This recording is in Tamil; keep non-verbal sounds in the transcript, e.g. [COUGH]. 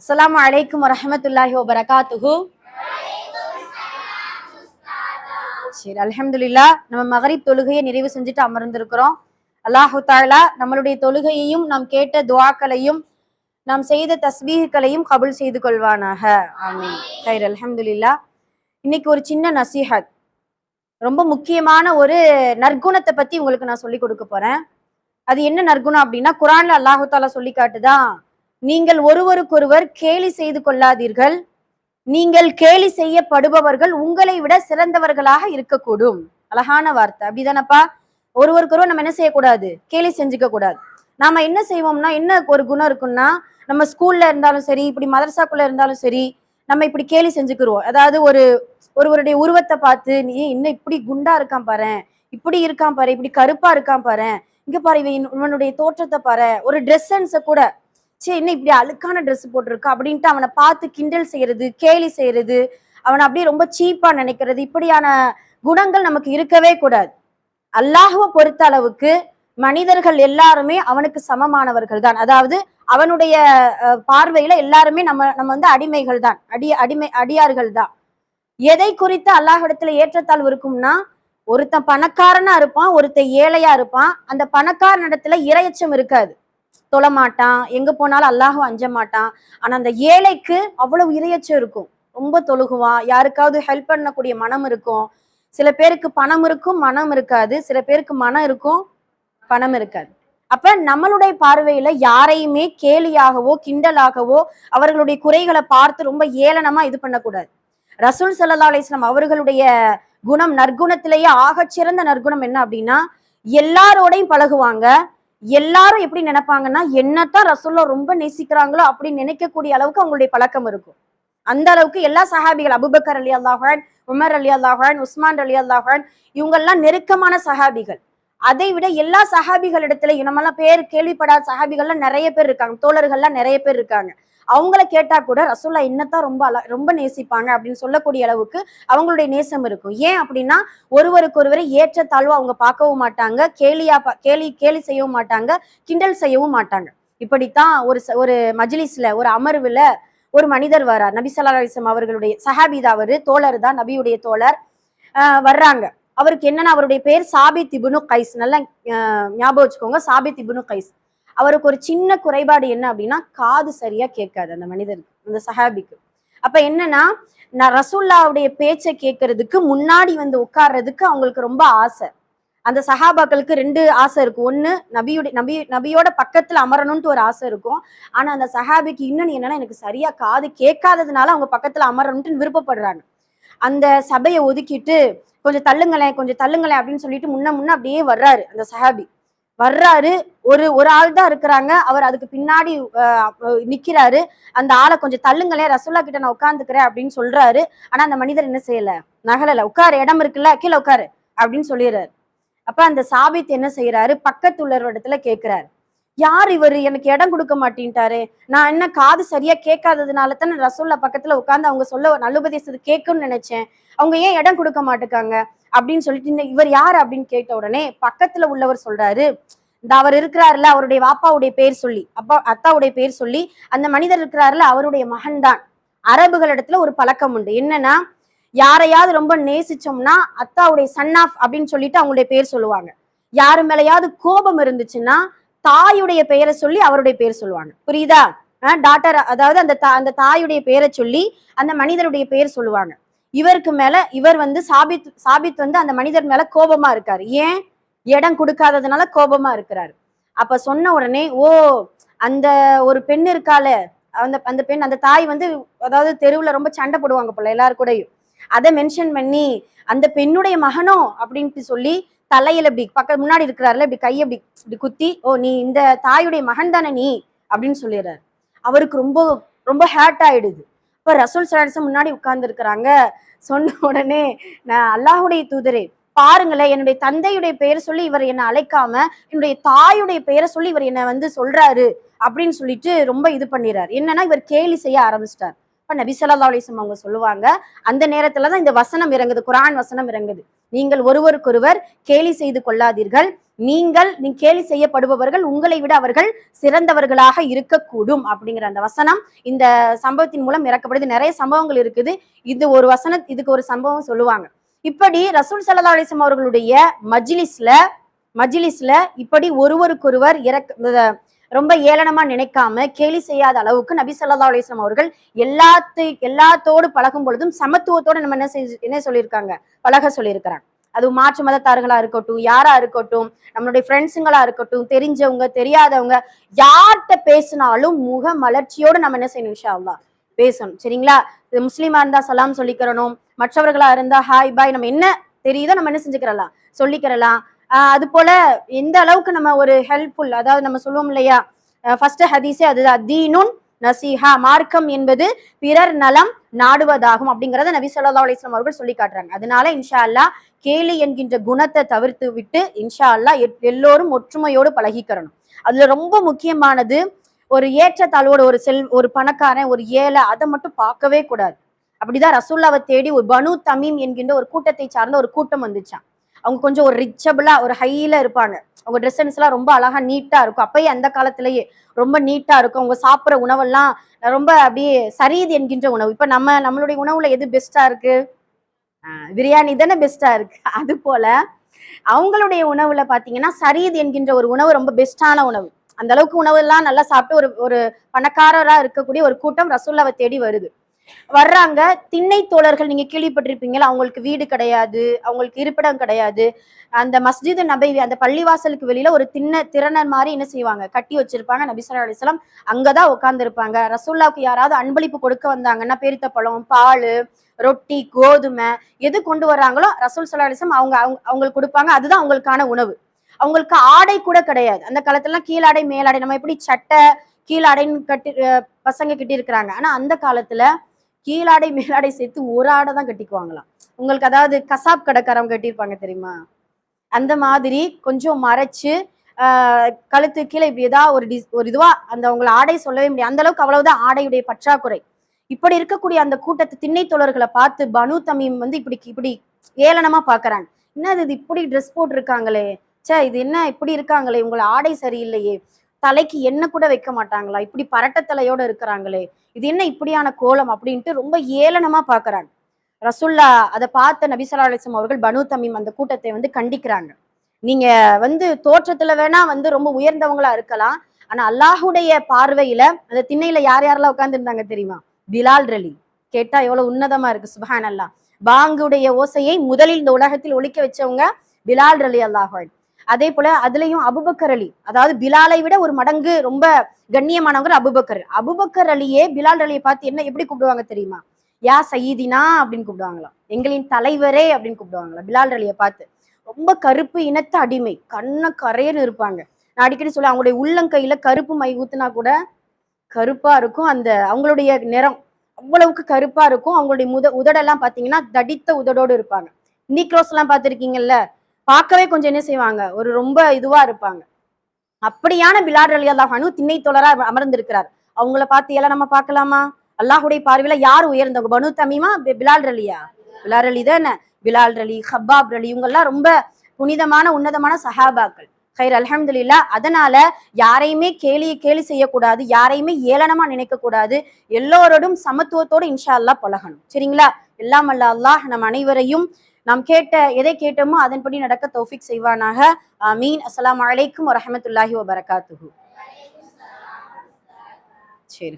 அஸ்லாம் வலைக்கம் வரமத்துல்லாஹி வபரகாத்துஹு. சரி அலமதுல்லா நம்ம மகரிப் தொழுகையை நிறைவு செஞ்சுட்டு அமர்ந்திருக்கிறோம். அல்லாஹு தாலா நம்மளுடைய தொழுகையையும் நாம் கேட்ட துவாக்களையும் நாம் செய்த தஸ்பீகளையும் கபுல் செய்து கொள்வானாக. ஆமீன். சரி அலமதுல்லா இன்னைக்கு ஒரு சின்ன நசீஹத். ரொம்ப முக்கியமான ஒரு நற்குணத்தை பத்தி உங்களுக்கு நான் சொல்லி கொடுக்க போறேன். அது என்ன நற்குணம் அப்படின்னா குரான்ல அல்லாஹு தாலா சொல்லி காட்டுதான் நீங்கள் ஒருவருக்கொருவர் கேலி செய்து கொள்ளாதீர்கள். நீங்கள் கேலி செய்யப்படுபவர்கள் உங்களை விட சிறந்தவர்களாக இருக்கக்கூடும். அழகான வார்த்தை. அப்படிதானப்பா? ஒருவருக்கொருவர் நம்ம என்ன செய்யக்கூடாது? கேலி செஞ்சுக்க கூடாது நாம என்ன செய்வோம்னா என்ன ஒரு குணம் இருக்குன்னா நம்ம ஸ்கூல்ல இருந்தாலும் சரி இப்படி மதரசாக்குள்ள இருந்தாலும் சரி நம்ம இப்படி கேலி செஞ்சுக்கிருவோம் அதாவது ஒரு ஒருவருடைய உருவத்தை பார்த்து நீ இன்னும் இப்படி குண்டா இருக்கான் பாரு இப்படி இருக்கான் பாரு இப்படி கருப்பா இருக்கான் பாரு இங்க பாரு இவன் இவனுடைய தோற்றத்தை பாரு ஒரு ட்ரெஸ் சென்ஸை கூட சே என்ன இப்படி அழுக்கான ட்ரெஸ் போட்டிருக்கா? அப்படின்ட்டு அவனை பார்த்து கிண்டல் செய்யறது கேலி செய்யறது அவனை அப்படியே ரொம்ப சீப்பா நினைக்கிறது இப்படியான குணங்கள் நமக்கு இருக்கவே கூடாது. அல்லாஹுவை பொறுத்த அளவுக்கு மனிதர்கள் எல்லாருமே அவனுக்கு சமமானவர்கள் தான். அதாவது அவனுடைய பார்வையில எல்லாருமே நம்ம நம்ம வந்து அடிமைகள் தான். அடி அடிமை அடியார்கள் தான். எதை குறித்து அல்லாஹிடத்துல ஏற்றத்தாழ்வு இருக்கும்னா ஒருத்தன் பணக்காரனா இருப்பான் ஒருத்தன் ஏழையா இருப்பான். அந்த பணக்காரன் இடத்துல இரையச்சம் இருக்காது. தொழமாட்டான். எங்க போனாலும் அல்லாஹும் அஞ்ச மாட்டான் ஆனா அந்த ஏழைக்கு அவ்வளவு இரையச்சம் இருக்கும். ரொம்ப தொழுகுவான் யாருக்காவது ஹெல்ப் பண்ணக்கூடிய மனம் இருக்கும். சில பேருக்கு பணம் இருக்கும் மனம் இருக்காது. சில பேருக்கு மனம் இருக்கும் பணம் இருக்காது. அப்ப நம்மளுடைய பார்வையில யாரையுமே கேலியாகவோ கிண்டலாகவோ அவர்களுடைய குறைகளை பார்த்து ரொம்ப ஏளனமா இது பண்ணக்கூடாது. ரசூல் சல்லா அலிஸ்லாம் அவர்களுடைய குணம் நற்குணத்திலேயே ஆகச்சிறந்த நற்குணம் என்ன அப்படின்னா எல்லாரோடையும் பழகுவாங்க. எல்லாரும் எப்படி நினைப்பாங்கன்னா என்னத்தான் ரசூல்லா ரொம்ப நேசிக்கிறாங்களோ அப்படின்னு நினைக்கக்கூடிய அளவுக்கு அவங்களுடைய பழக்கம் இருக்கும். அந்த அளவுக்கு எல்லா சஹாபிகள் அபுபக்கர் அலி அல்லாஹான் உமர் அலி அல்லாஹான் உஸ்மான் அலி அல்லாஹான் இவங்கெல்லாம் நெருக்கமான சஹாபிகள். அதை விட எல்லா சஹாபிகள் இடத்துல இனமெல்லாம் பேர் கேள்விப்படாத சஹாபிகள்லாம் நிறைய பேர் இருக்காங்க தோழர்கள்லாம் நிறைய பேர் இருக்காங்க. அவங்கள கேட்டா கூட ரசூல்லா என்னத்தான் ரொம்ப அல ரொம்ப நேசிப்பாங்க அப்படின்னு சொல்லக்கூடிய அளவுக்கு அவங்களுடைய நேசம் இருக்கும். ஏன் அப்படின்னா ஒருவருக்கு ஒருவரை ஏற்ற தாழ்வு அவங்க பார்க்கவும் மாட்டாங்க கேலியா பா- கேலி கேலி செய்யவும் மாட்டாங்க கிண்டல் செய்யவும் மாட்டாங்க. இப்படித்தான் ஒரு ஒரு மஜ்லிஸ்ல ஒரு அமர்வுல ஒரு மனிதர் வரார் நபி ஸல்லல்லாஹு அவர்களுடைய சஹாபிதா அவரு தோழர் தான் நபியுடைய தோழர் வர்றாங்க. அவருக்கு என்னன்னா அவருடைய பேர் சாபித் இப்னு கைஸ். நல்லா ஞாபகம் வச்சுக்கோங்க சாபித் திபுனு கைஸ். அவருக்கு ஒரு சின்ன குறைபாடு என்ன அப்படின்னா காது சரியா கேட்காது அந்த மனிதருக்கு அந்த சஹாபிக்கு. அப்ப என்னன்னா நான் ரசூல்லாவுடைய பேச்சை கேட்கறதுக்கு முன்னாடி வந்து உட்கார்றதுக்கு அவங்களுக்கு ரொம்ப ஆசை. அந்த சஹாபாக்களுக்கு ரெண்டு ஆசை இருக்கும் ஒன்று நபியுடைய நபி நபியோட பக்கத்துல அமரணும்ட்டு ஒரு ஆசை இருக்கும். ஆனா அந்த சஹாபிக்கு இன்னொன்னு என்னன்னா எனக்கு சரியா காது கேட்காததுனால அவங்க பக்கத்துல அமரணும்ட்டு விருப்பப்படுறாங்க. அந்த சபையை ஒதுக்கிட்டு கொஞ்சம் தள்ளுங்களேன் கொஞ்சம் தள்ளுங்களேன் அப்படின்னு சொல்லிட்டு முன்ன முன்ன அப்படியே வர்றாரு அந்த சஹாபி. வர்றாரு. ஒரு ஒரு ஆள் தான் இருக்கிறாங்க. அவர் அதுக்கு பின்னாடி நிக்கிறாரு. அந்த ஆளை கொஞ்சம் தள்ளுங்களேன் ரசோல்லா கிட்ட நான் உட்காந்துக்கிறேன் அப்படின்னு சொல்றாரு. ஆனா அந்த மனிதர் என்ன செய்யல? நகலல உட்காரு இடம் இருக்குல்ல கீழே உட்காரு அப்படின்னு சொல்லிடுறாரு. அப்ப அந்த சாபித் என்ன செய்யறாரு பக்கத்து உள்ள இடத்துல யார் இவர்? எனக்கு இடம் கொடுக்க மாட்டேன்ட்டாரு. நான் என்ன காது சரியா கேட்காததுனால தானே ரசோல்லா பக்கத்துல உட்காந்து அவங்க சொல்ல நல்லுபதேசத்தை கேட்கும்னு நினைச்சேன். அவங்க ஏன் இடம் கொடுக்க மாட்டேக்காங்க? அப்படின்னு சொல்லிட்டு இந்த இவர் யார் அப்படின்னு கேட்ட உடனே பக்கத்துல உள்ளவர் சொல்றாரு. இந்த அவர் இருக்கிறாருல அவருடைய வாப்பாவுடைய பேர் சொல்லி அப்பா அத்தாவுடைய பேர் சொல்லி அந்த மனிதர் இருக்கிறாருல அவருடைய மகன் தான். அரபுகளிடத்துல ஒரு பழக்கம் உண்டு. என்னன்னா யாரையாவது ரொம்ப நேசிச்சோம்னா அத்தாவுடைய சன் ஆஃப் அப்படின்னு சொல்லிட்டு அவங்களுடைய பேர் சொல்லுவாங்க. யாரு மேலயாவது கோபம் இருந்துச்சுன்னா தாயுடைய பெயரை சொல்லி அவருடைய பேர் சொல்லுவாங்க. புரியுதா? டாட்டர் அதாவது அந்த தா- அந்த தாயுடைய பெயரை சொல்லி அந்த மனிதருடைய பெயர் சொல்லுவாங்க. இவருக்கு மேல இவர் வந்து சாபித் சாபித் வந்து அந்த மனிதர் மேல கோபமா இருக்காரு. ஏன்? இடம் கொடுக்காததுனால கோபமா இருக்கிறாரு. அப்ப சொன்ன உடனே ஓ அந்த ஒரு பெண் இருக்கால அந்த அந்த பெண் அந்த தாய் வந்து அதாவது தெருவுல ரொம்ப சண்டை போடுவாங்க போல எல்லாரு கூடயும். அதை மென்ஷன் பண்ணி அந்த பெண்ணுடைய மகனோ? அப்படின்ட்டு சொல்லி தலையில இப்படி பக்க முன்னாடி இருக்கிறாருல இப்படி கையை இப்படி இப்படி குத்தி ஓ நீ இந்த தாயுடைய மகன் தானே நீ? அப்படின்னு சொல்லிடுறாரு. அவருக்கு ரொம்ப ரொம்ப ஹேர்ட் ஆயிடுது. இப்போ ரசூல் சலாசம் முன்னாடி உட்கார்ந்துருக்கிறாங்க. சொன்ன உடனே நான் அல்லாஹுடைய தூதரே பாருங்களேன் என்னுடைய தந்தையுடைய பெயரை சொல்லி இவர் என்னை அழைக்காம என்னுடைய தாயுடைய பெயரை சொல்லி இவர் என்னை வந்து சொல்றாரு அப்படின்னு சொல்லிட்டு ரொம்ப இது பண்ணிடுறாரு. என்னன்னா இவர் கேலி செய்ய ஆரம்பிச்சிட்டார். அப்ப நபி ஸல்லல்லாஹு அலைஹி அவங்க சொல்லுவாங்க அந்த நேரத்துல தான் இந்த வசனம் இறங்குது குரான் வசனம் இறங்குது. நீங்கள் ஒருவருக்கொருவர் கேலி செய்து கொள்ளாதீர்கள். நீங்கள் நீ கேலி செய்யப்படுபவர்கள் உங்களை விட அவர்கள் சிறந்தவர்களாக இருக்கக்கூடும் அப்படிங்கிற அந்த வசனம் இந்த சம்பவத்தின் மூலம் இறக்கப்படுது. நிறைய சம்பவங்கள் இருக்குது. இது ஒரு வசனம் இதுக்கு ஒரு சம்பவம் சொல்லுவாங்க. இப்படி ரசூல் சல்லா அலிஸ்லாம் அவர்களுடைய மஜ்லிஸ்ல மஜ்லிஸ்ல இப்படி ஒருவருக்கொருவர் இறக்க ரொம்ப ஏளனமா நினைக்காம கேலி செய்யாத அளவுக்கு நபி ஸல்லல்லாஹு அலிஸ்லாம் அவர்கள் எல்லாத்து எல்லாத்தோடு பழகும் பொழுதும் சமத்துவத்தோட நம்ம என்ன செஞ்சு என்ன சொல்லியிருக்காங்க? பழக சொல்லியிருக்கிறாங்க. அது மாற்று மதத்தார்களா இருக்கட்டும் யாரா இருக்கட்டும் நம்மளுடைய ஃப்ரெண்ட்ஸுங்களா இருக்கட்டும் தெரிஞ்சவங்க தெரியாதவங்க யார்கிட்ட பேசினாலும் முக மலர்ச்சியோடு நம்ம என்ன செய்யணும் இன்ஷா அல்லாஹ் பேசணும். சரிங்களா? முஸ்லீமா இருந்தா சலாம் சொல்லிக்கிறணும். மற்றவர்களா இருந்தா ஹாய் பாய் நம்ம என்ன தெரியுதோ நம்ம என்ன செஞ்சுக்கிறலாம்? சொல்லிக்கிறலாம். அது போல எந்த அளவுக்கு நம்ம ஒரு ஹெல்ப்ஃபுல் அதாவது நம்ம சொல்லுவோம் இல்லையா? ஃபர்ஸ்ட் ஹதீஸே அதுதான். தீனுன் நசீஹா மார்க்கம் என்பது பிறர் நலம் நாடுவதாகும் அப்படிங்கிறத நபி சொல்லா அலிஸ்லாம் அவர்கள் சொல்லி காட்டுறாங்க. அதனால இன்ஷா அல்லாஹ் கேலி என்கின்ற குணத்தை தவிர்த்து விட்டு இன்ஷா அல்லா எல்லோரும் ஒற்றுமையோடு பழகிக்கிறணும். அதுல ரொம்ப முக்கியமானது ஒரு ஏற்றத்தாழ்வோட ஒரு செல் ஒரு பணக்காரன் ஒரு ஏழை அதை மட்டும் பார்க்கவே கூடாது. அப்படிதான் ரசூல்லாவை தேடி ஒரு பனு தமீம் என்கின்ற ஒரு கூட்டத்தை சார்ந்த ஒரு கூட்டம் வந்துச்சான் அவங்க கொஞ்சம் ஒரு ரிச்சபிளா ஒரு ஹையில இருப்பாங்க. அவங்க ட்ரெஸ் சென்ஸ் எல்லாம் ரொம்ப அழகா நீட்டா இருக்கும். அப்பயே அந்த காலத்திலேயே ரொம்ப நீட்டா இருக்கும். அவங்க சாப்பிட்ற உணவெல்லாம் ரொம்ப அப்படியே சரீது என்கின்ற உணவு. இப்ப நம்ம நம்மளுடைய உணவுல எது பெஸ்டா இருக்கு? பிரியாணி தானே பெஸ்டா இருக்கு. [LAUGHS] அது போல அவங்களுடைய உணவுல பாத்தீங்கன்னா சரீது என்கின்ற ஒரு உணவு ரொம்ப பெஸ்டான உணவு. அந்த அளவுக்கு உணவு எல்லாம் நல்லா சாப்பிட்டு ஒரு ஒரு பணக்காரரா இருக்கக்கூடிய ஒரு கூட்டம் ரசூல்லாவை தேடி வருது. வர்றாங்க. திண்ணை தோழர்கள் நீங்க கேள்விப்பட்டிருப்பீங்களா அவங்களுக்கு வீடு கிடையாது அவங்களுக்கு இருப்பிடம் கிடையாது. அந்த மஸ்ஜித் நபைவி அந்த பள்ளிவாசலுக்கு வெளியில ஒரு திண்ண திறனர் மாதிரி என்ன செய்வாங்க? கட்டி வச்சிருப்பாங்க. நபி அலிஸ்லாம் அங்கதான் உட்கார்ந்து இருப்பாங்க ரசூல்லாவுக்கு யாராவது அன்பளிப்பு கொடுக்க வந்தாங்கன்னா பேரித்த பழம் பால் ரொட்டி கோதுமை எது கொண்டு வர்றாங்களோ ரசூல் ஸல்லல்லாஹு அவங்க அவங்க- அவங்களுக்கு கொடுப்பாங்க. அதுதான் அவங்களுக்கான உணவு. அவங்களுக்கு ஆடை கூட கிடையாது. அந்த காலத்துலலாம் கீழாடை மேலாடை நம்ம எப்படி சட்டை கீழாடைன்னு கட்டி அஹ் பசங்க கட்டி இருக்கிறாங்க ஆனா அந்த காலத்துல கீழாடை மேலாடை சேர்த்து ஒரு ஆடை தான் கட்டிக்குவாங்களாம். உங்களுக்கு அதாவது கசாப் கடைக்காரங்க கட்டியிருப்பாங்க தெரியுமா? அந்த மாதிரி கொஞ்சம் மறைச்சு கழுத்து கீழே இப்படி ஏதாவது ஒரு டிஸ் ஒரு இதுவா அந்த உங்களை ஆடை சொல்லவே முடியாது. அந்த அளவுக்கு அவ்வளவுதான் ஆடையுடைய பற்றாக்குறை. இப்படி இருக்கக்கூடிய அந்த கூட்டத்து திண்ணை தோழர்களை பார்த்து பனு தமீம் வந்து இப்படி இப்படி ஏளனமா பாக்குறாங்க என்ன இது இப்படி ட்ரெஸ் போட்டிருக்காங்களே? ச்சே இது என்ன இப்படி இருக்காங்களே? உங்களை ஆடை சரியில்லையே. தலைக்கு எண்ணெய் கூட வைக்க மாட்டாங்களா? இப்படி பரட்ட தலையோட இருக்கிறாங்களே. இது என்ன இப்படியான கோலம் அப்படின்ட்டு ரொம்ப ஏளனமா பாக்குறாங்க ரசுல்லா அதை பார்த்த நபிசல்லா அலிஸ்லாம் அவர்கள் பனு தமீம் அந்த கூட்டத்தை வந்து கண்டிக்கிறாங்க. நீங்க வந்து தோற்றத்துல வேணா வந்து ரொம்ப உயர்ந்தவங்களா இருக்கலாம். ஆனா அல்லாஹுடைய பார்வையில அந்த திண்ணையில யார் யாரெல்லாம் உட்கார்ந்து இருந்தாங்க தெரியுமா? பிலால் ரலி. கேட்டா எவ்வளவு உன்னதமா இருக்கு சுபான் அல்லாஹ் பாங்குடைய ஓசையை முதலில் இந்த உலகத்தில் ஒழிக்க வச்சவங்க பிலால் ரலி அல்லாஹ் அதே போல அதுலயும் அபுபக்கர் அலி. அதாவது பிலாலை விட ஒரு மடங்கு ரொம்ப கண்ணியமானவங்க அபுபக்கர். அபுபக்கர் அலியே பிலால் அலியை பார்த்து என்ன எப்படி கூப்பிடுவாங்க தெரியுமா? யா சயீதினா அப்படின்னு கூப்பிடுவாங்களாம். எங்களின் தலைவரே அப்படின்னு கூப்பிடுவாங்களா பிலால் அலியை பார்த்து. ரொம்ப கருப்பு இனத்த அடிமை. கண்ண கரையன்னு இருப்பாங்க. நான் அடிக்கடி சொல்ல அவங்களுடைய உள்ளங்கையில கருப்பு மை ஊத்துனா கூட கருப்பா இருக்கும். அந்த அவங்களுடைய நிறம் அவ்வளவுக்கு கருப்பா இருக்கும். அவங்களுடைய முத உதடெல்லாம் பாத்தீங்கன்னா தடித்த உதடோடு இருப்பாங்க. நீக்ரோஸ் எல்லாம் பார்த்திருக்கீங்கல்ல? பார்க்கவே கொஞ்சம் என்ன செய்வாங்க? ஒரு ரொம்ப இதுவா இருப்பாங்க. அப்படியான பிலாட் அலி அல்லாஹானு திண்ணை தொடரா அமர்ந்திருக்கிறார். அவங்கள பார்த்து எல்லாம் நம்ம பார்க்கலாமா? அல்லாஹுடைய பார்வையில யார் உயர்ந்தவங்க பனு தமிமா பிலால் ரலியா பிலால் அலி தானே பிலால் ரலி ஹப்பாப் ரலி இவங்க எல்லாம் ரொம்ப புனிதமான உன்னதமான சஹாபாக்கள். ஹைர் அல்ஹம்துலில்லா அதனால யாரையுமே கேலி கேலி செய்யக்கூடாது. யாரையுமே ஏளனமா நினைக்க கூடாது எல்லோரோடும் சமத்துவத்தோட இன்ஷா அல்லாஹ் பழகணும். சரிங்களா? எல்லாம் அல்ல அல்லாஹ் நம் அனைவரையும் நாம் கேட்ட எதை கேட்டோமோ அதன்படி நடக்க தௌஃபிக் செய்வானாக. ஆமீன். அஸ்லாம் அலைக்கும் வரமத்துல்லாஹி வபரகாத்துஹு சரி